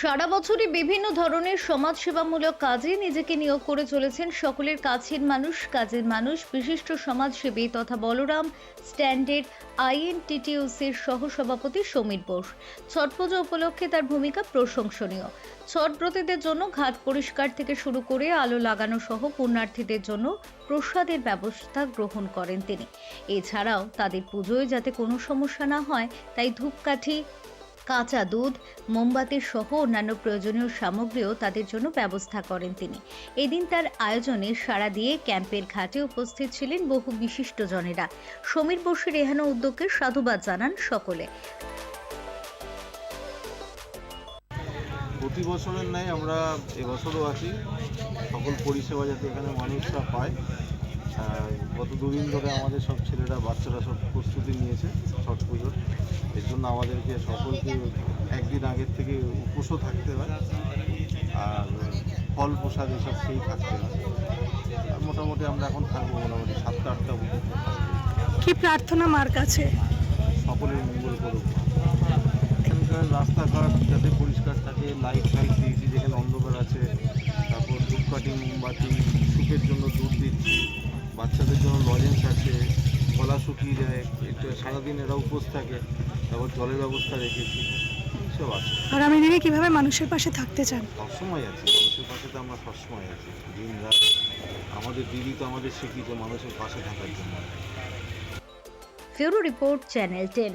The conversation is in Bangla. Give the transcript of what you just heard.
সারা বছরই বিভিন্ন ধরনের সমাজসেবামূলক কাজে নিজেকে নিয়োগ করে চলেছেন সকলের কাছের মানুষ, কাজের মানুষ, বিশিষ্ট সমাজসেবী তথা বলরাম স্ট্যান্ডের আইএনটিটিউসির সহসভাপতি সমীর বোস। ছট পুজো উপলক্ষে তার ভূমিকা প্রশংসনীয়। ছট ব্রতীদের জন্য ঘাট পরিষ্কার থেকে শুরু করে আলো লাগানো সহ পুণ্যার্থীদের জন্য প্রসাদের ব্যবস্থা গ্রহণ করেন তিনি। এছাড়াও তাদের পুজোয় যাতে কোনো সমস্যা না হয়, তাই ধূপকাঠি কাঁচা দুধ, মোমবাতি সহ অন্যান্য প্রয়োজনীয় সামগ্রীও তাদের জন্য ব্যবস্থা করেন তিনি। এদিন তার আয়োজনে সাড়া দিয়ে ক্যাম্পের ঘাটে উপস্থিত ছিলেন বহু বিশিষ্টজনেরা সমীর বসুর এহেন উদ্যোগকে সাধুবাদ জানান সকলে। প্রতি বছরের ন্যায় আমরা এবছরও আছি। সকল পরিষেবা যাতে এখানে মানুষরা পায়। গত দুদিন ধরে আমাদের সব ছেলেরা বাচ্চারা সব প্রস্তুতি নিয়েছে ছট পুজোর। এর জন্য আমাদেরকে সকলকে একদিন আগের থেকে উপোসও থাকতে হয়। আর ফল প্রসাদ এসব খেয়েই থাকতে হয়। আর মোটামুটি আমরা এখন থাকব মোটামুটি সাতটা আটটা কি প্রার্থনা মার কাছে? সকলের মঙ্গল করুক। এখানকার রাস্তাঘাট যাতে পরিষ্কার থাকে লাইট ফাইট দিয়েছি যেখানে অন্ধকার আছে। তারপর ধূপকাঠি মোমবাতি সুপের জন্য দুধ দিচ্ছি। বাচ্চাদের জন্য লজেন্স আছে গলা শুকিয়ে যায় একটু সারাদিন এরা উপোস থাকে তারপর জলের ব্যবস্থা রেখেছি সব আছে। আগামী দিনে কীভাবে মানুষের পাশে থাকতে চান? সবসময় আছে মানুষের পাশে তো আমরা সবসময় আছি দিন রাত। আমাদের দিদি তো আমাদের শিখিয়েছে মানুষের পাশে থাকার জন্য। ফেরো রিপোর্ট চ্যানেল টেন।